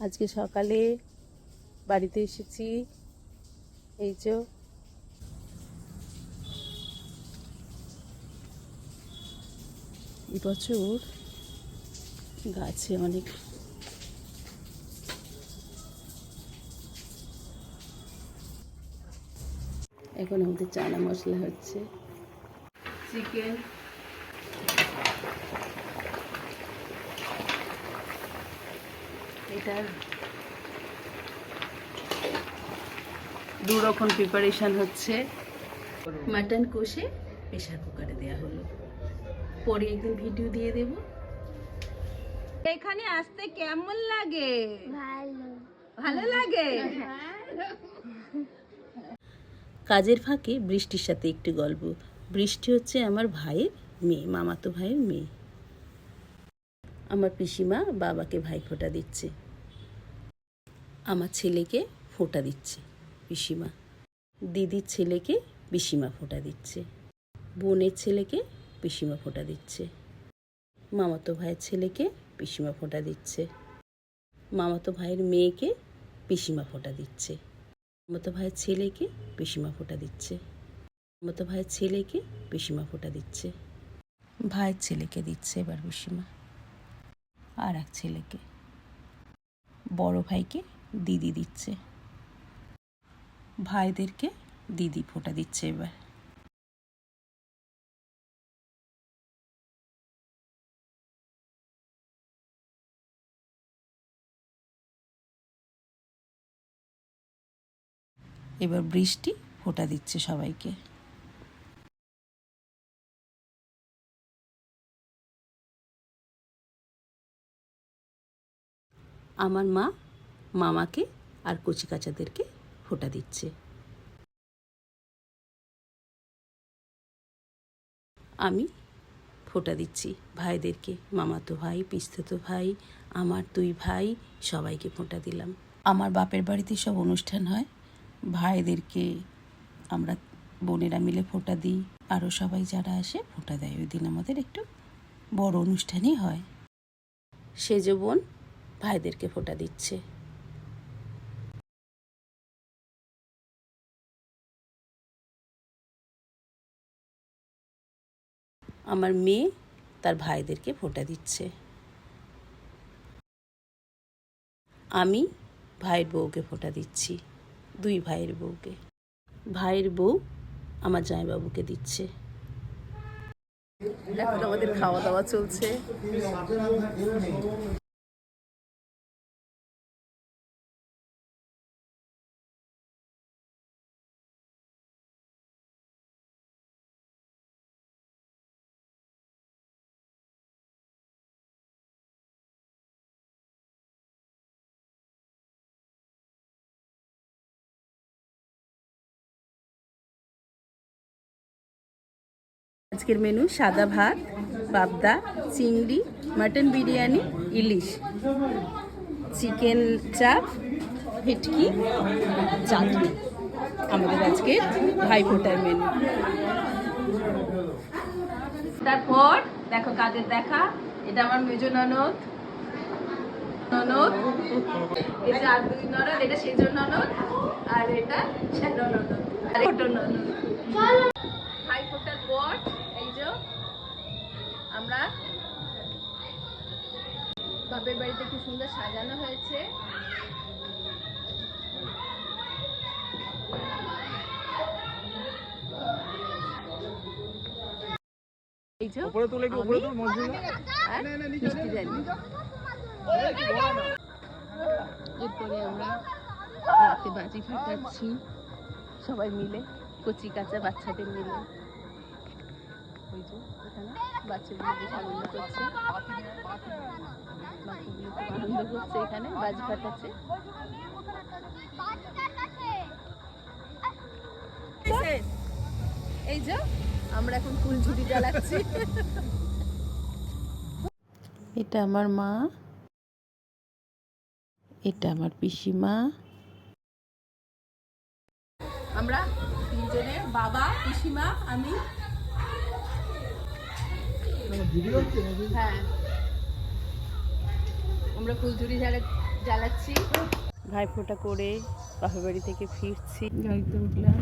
আজকে সকালে বাড়িতে এসেছি। এই যে এবছর গাছে অনেক এখন আমাদের চানা মশলা হচ্ছে। চিকেন এটার দু রকম প্রিপারেশন হচ্ছে। মাটন কষে প্রেশার কুকারে দেওয়া হলো। পরে একদিন ভিডিও দিয়ে দেব। এখানে আসতে কেমন লাগে? ভালো। ভালো লাগে? কাজের ফাঁকে বৃষ্টির সাথে একটু গল্প। বৃষ্টি হচ্ছে আমার ভাইয়ের মেয়ে মামাতো ভাইয়ের মেয়ে। আমার পিসিমা বাবাকে ভাই ফোঁটা দিচ্ছে। আমার ছেলেকে ফোঁটা দিচ্ছে, পিসিমা। দিদির ছেলেকে পিসিমা ফোঁটা দিচ্ছে। বোনের ছেলেকে পিসিমা ফোঁটা দিচ্ছে। মামাতো ভাইয়ের ছেলেকে পিসিমা ফোঁটা দিচ্ছে। মামাতো ভাইয়ের মেয়েকে পিসিমা ফোঁটা দিচ্ছে। মামাতো ভাইয়ের ছেলেকে পিসিমা ফোঁটা দিচ্ছে। মামাতো ভাইয়ের ছেলেকে পিসিমা ফোঁটা দিচ্ছে। ভাইয়ের ছেলেকে দিচ্ছে এবার পিসিমা। আর এক ছেলেকে। বড় ভাইকে দিদি দিচ্ছে। ভাইদেরকে দিদি ফোঁটা দিচ্ছে এবার। এবার বৃষ্টি ফোঁটা দিচ্ছে সবাইকে। আমার মা মামাকে আর কচি কাচাদেরকে ফোঁটা দিচ্ছে। আমি ফোটা দিচ্ছি ভাইদেরকে মামাতো ভাই পিস্তুতো ভাই, আমার দুই ভাই, সবাইকে ফোঁটা দিলাম। আমার বাপের বাড়িতে সব অনুষ্ঠান হয়, ভাইদেরকে আমরা বোনেরা মিলে ফোঁটা দিই আরও সবাই যারা আসে ফোঁটা দেয়। ওই দিন আমাদের একটু বড় অনুষ্ঠানই হয়। সেজ বোন ভাইদেরকে ফোঁটা দিচ্ছে। আমার মেয়ে তার ভাইদেরকে ফোঁটা দিচ্ছে। আমি ভাইয়ের বউকে ফোঁটা দিচ্ছি, দুই ভাইয়ের বউকে। ভাইয়ের বউ আমার জামাইবাবুকে দিচ্ছে। এখন আমাদের খাওয়া দাওয়া চলছে। আজকের মেনু সাদা ভাত, পাবদা, চিংড়ি মাটন বিরিয়ানি, ইলিশ। চিকেন চাপ, ভেটকি, চাটনি। আমাদের আজকের ভাইফোঁটার মেনু তারপর দেখো কাদের দেখা। এটা আমার মেজ ননদ। ননদ। এটা আর দুই ননদ, এটা সেজ ননদ। আর এটা শ্যালো ননদ। আর ছোট ননদ। ভাই ফোটার পর বাপের বাড়িতে খুব সুন্দর সাজানো হয়েছে? এই যে উপরে তুলে কি উপরে তুল মসজিদ আর মিষ্টি জানি। এরপরে আমরা রাতে বাজি ফাটাচ্ছি। সবাই মিলে কচি কাঁচা বাচ্চাদের মিলে। ওই যে এখানে বাচ্চাগুলো বেশ আনন্দ করছে। বাচ্চাগুলো খুব আনন্দ করছে এখানে বাজি ফাটাচ্ছে এই যে আমরা এখন জ্বালাচ্ছি। এটা আমার মা। এটা আমার পিসিমা। আমরা তিনজনে বাবা পিসিমা আমি। ভিডিও হচ্ছে নাকি? হ্যাঁ। আমরা ফুলঝুরি জ্বালা জ্বালাচ্ছি। ভাইফোঁটা করে বাপের বাড়ি থেকে ফিরছি। গাড়িতে উঠলাম।